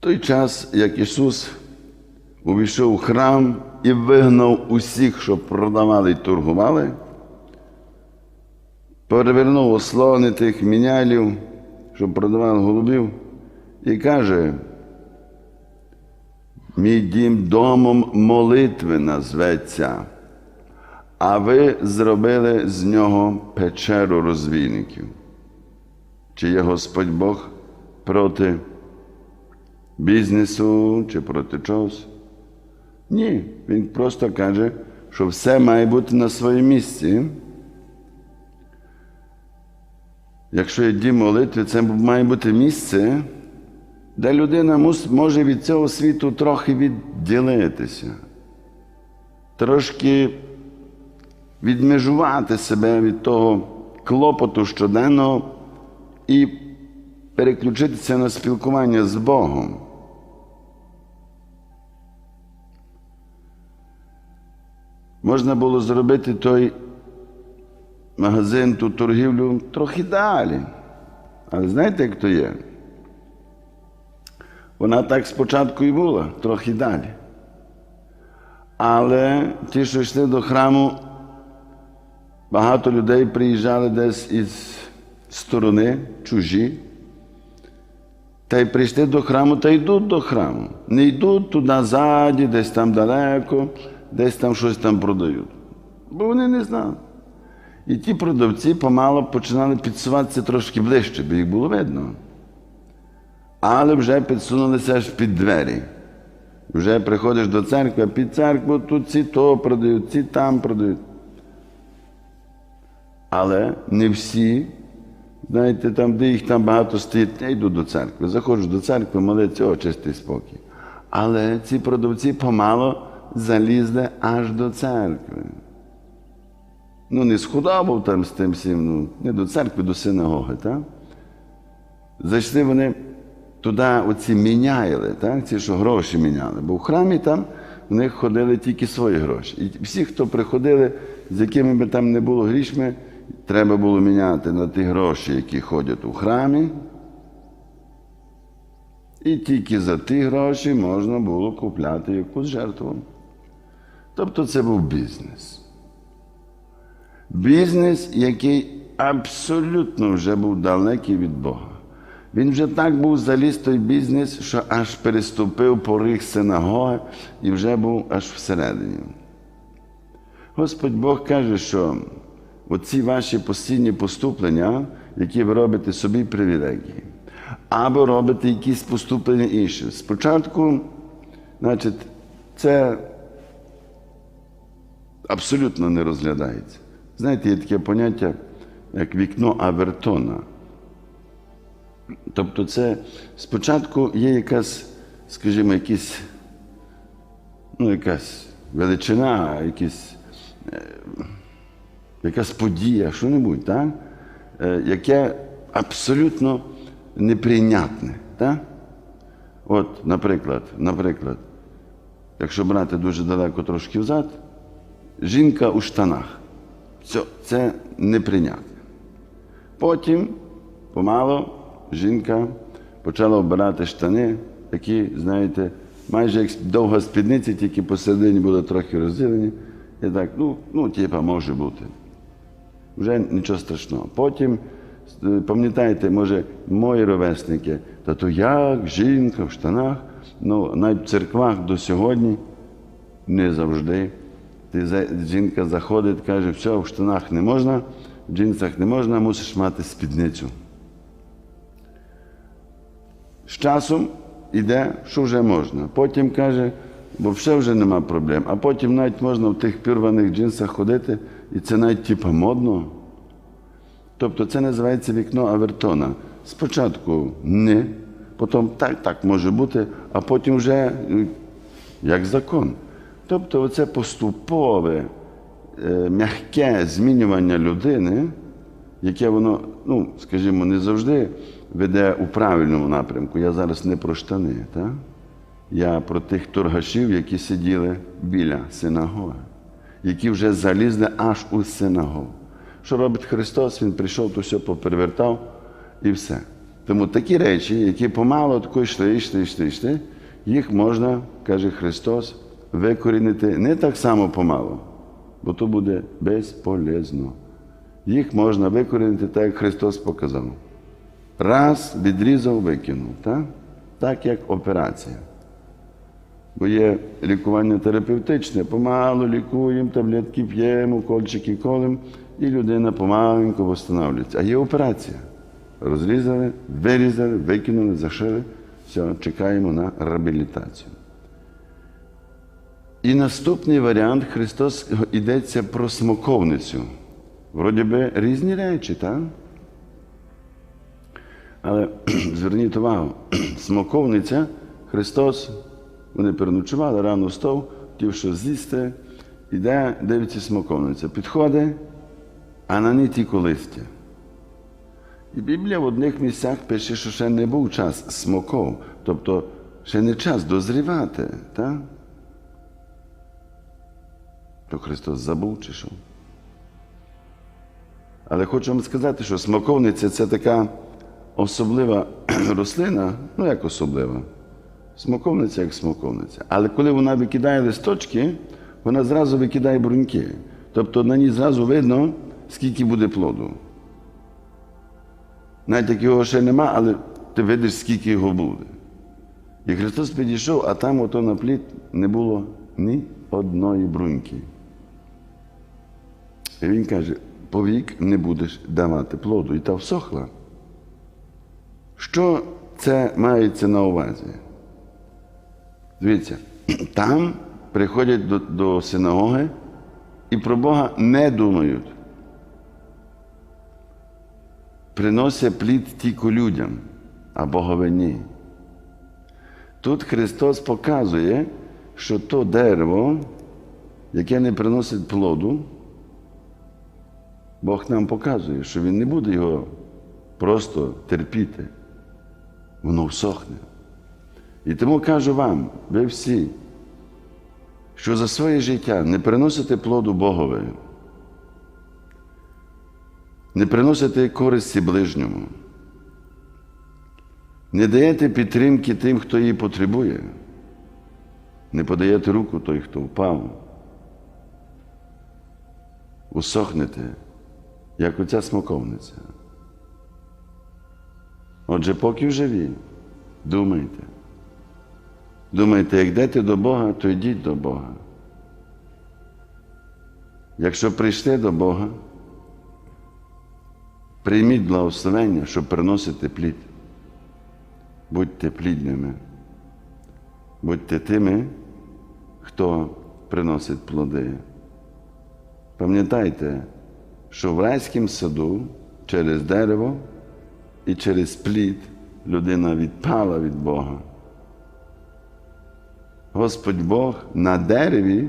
той час, як Ісус увійшов у храм і вигнав усіх, що продавали і торгували, перевернув ослони тих мінялів, що продавали голубів, і каже, мій дім домом молитви назветься, а ви зробили з нього печеру розвійників. Чи є Господь Бог проти бізнесу чи проти чогось? Ні, він просто каже, що все має бути на своєму місці. Якщо є дім молитви, це має бути місце, де людина може від цього світу трохи відділитися, трошки відмежувати себе від того клопоту щоденного і переключитися на спілкування з Богом. Можна було зробити той магазин, ту торгівлю трохи далі. Але знаєте, як то є? Вона так спочатку і була, трохи далі. Але ті, що йшли до храму, багато людей приїжджали десь із сторони, чужі. Та й прийшли до храму, та йдуть до храму. Не йдуть туди ззаді, десь там далеко, десь там щось там продають. Бо вони не знали. І ті продавці помало починали підсуватися трошки ближче, бо їх було видно. Але вже підсунулися аж під двері. Вже приходиш до церкви, а під церкву тут ці то продають, ці там продають. Але не всі, знаєте, там, де їх там багато стоїть, я йду до церкви. Заходжу до церкви, молиться, о, чистий спокій. Але ці продавці помало залізли аж до церкви. Ну, не схудобав там з тим всім, ну, не до церкви, до синагоги, так? Зайшли вони туди, оці міняли, так? ці, що гроші міняли. Бо в храмі там в них ходили тільки свої гроші. І всі, хто приходили, з якими би там не було грішми, треба було міняти на ті гроші, які ходять у храмі. І тільки за ті гроші можна було купляти якусь жертву. Тобто це був бізнес. Бізнес, який абсолютно вже був далекий від Бога. Він вже так був заліз той бізнес, що аж переступив поріг синагоги і вже був аж всередині. Господь Бог каже, що оці ваші постійні поступлення, які ви робите собі привілегії, або робите якісь поступлення інші. Спочатку, значить, це абсолютно не розглядається. Знаєте, є таке поняття, як вікно Авертона. Тобто, це спочатку є якась, скажімо, якісь, ну, якась величина, якісь, е, якась подія, що-небудь, так? Е, яке абсолютно неприйнятне. Так? От, наприклад, наприклад, якщо брати дуже далеко трошки взад, жінка у штанах. Це, це неприйнятне. Потім, помало, жінка почала обирати штани, які, знаєте, майже як довга спідниця, тільки посередині були трохи розділені. І так, ну, ну, типа, може бути. Вже нічого страшного. Потім, е, пам'ятаєте, може, мої ровесники, та то як жінка в штанах, ну, навіть в церквах до сьогодні не завжди. Ти, жінка заходить, каже, все, в штанах не можна, в джинсах не можна, мусиш мати спідницю. З часом іде, що вже можна. Потім каже, бо все вже нема проблем. А потім навіть можна в тих пірваних джинсах ходити, і це навіть типа модно. Тобто це називається вікно Авертона. Спочатку не, потім так, так може бути, а потім вже е, як закон. Тобто оце поступове, е, м'яке змінювання людини, яке воно, ну, скажімо, не завжди веде у правильному напрямку. Я зараз не про штани, так? я про тих торгашів, які сиділи біля синагоги, які вже залізли аж у синагогу. Що робить Христос? Він прийшов, то все поперевертав і все. Тому такі речі, які помало тако йшли, йшли, йшли, йшли, їх можна, каже Христос, викорінити не так само помало, бо то буде безполезно. Їх можна викорінити так, як Христос показав. Раз відрізав, викинув. Так, так як операція. Бо є лікування терапевтичне, помалу лікуємо, таблетки п'ємо, кольчики колем, і людина помаленьку встановлюється. А є операція. Розрізали, вирізали, викинули, зашили. Все, чекаємо на реабілітацію. І наступний варіант Христос йдеться про смоковницю. Вроді би різні речі, так? Але зверніть увагу, смоковниця, Христос, вони переночували, рано встав, хотів що з'їсти, іде, дивиться смоковниця. Підходить, а на ній тільки листя. І Біблія в одних місцях пише, що ще не був час смоков, тобто ще не час дозрівати. Так? То Христос забув чи що? Але хочу вам сказати, що смоковниця це така особлива рослина, ну як особлива. Смоковниця як смоковниця. Але коли вона викидає листочки, вона зразу викидає бруньки. Тобто на ній зразу видно, скільки буде плоду. Навіть як його ще нема, але ти видиш, скільки його буде. І Христос підійшов, а там ото на плід не було ні одної бруньки. І він каже, повік не будеш давати плоду. І та всохла. Що це мається на увазі? Дивіться, там приходять до, до синагоги і про Бога не думають. Приносять плід тільки людям, а Богові ні. Тут Христос показує, що то дерево, яке не приносить плоду, Бог нам показує, що Він не буде його просто терпіти. Воно всохне. І тому кажу вам, ви всі, що за своє життя не приносите плоду Богові, не приносите користі ближньому, не даєте підтримки тим, хто її потребує, не подаєте руку той, хто впав, усохнете, як оця смоковниця. Отже, поки живі, думайте. Думайте, як йдете до Бога, то йдіть до Бога. Якщо прийшли до Бога, прийміть благословення, щоб приносити плід. Будьте плідними. Будьте тими, хто приносить плоди. Пам'ятайте, що в райському саду через дерево і через плід людина відпала від Бога. Господь Бог на дереві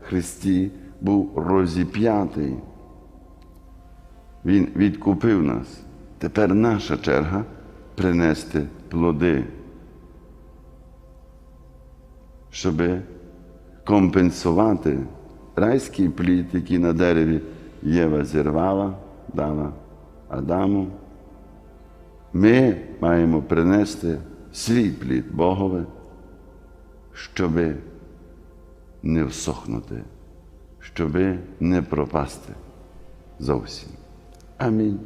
Христі був розіп'ятий. Він відкупив нас. Тепер наша черга принести плоди, щоб компенсувати райський плід, який на дереві Єва зірвала, дала Адаму. Ми маємо принести свій плід Богове, щоби не всохнути, щоби не пропасти зовсім. Амінь.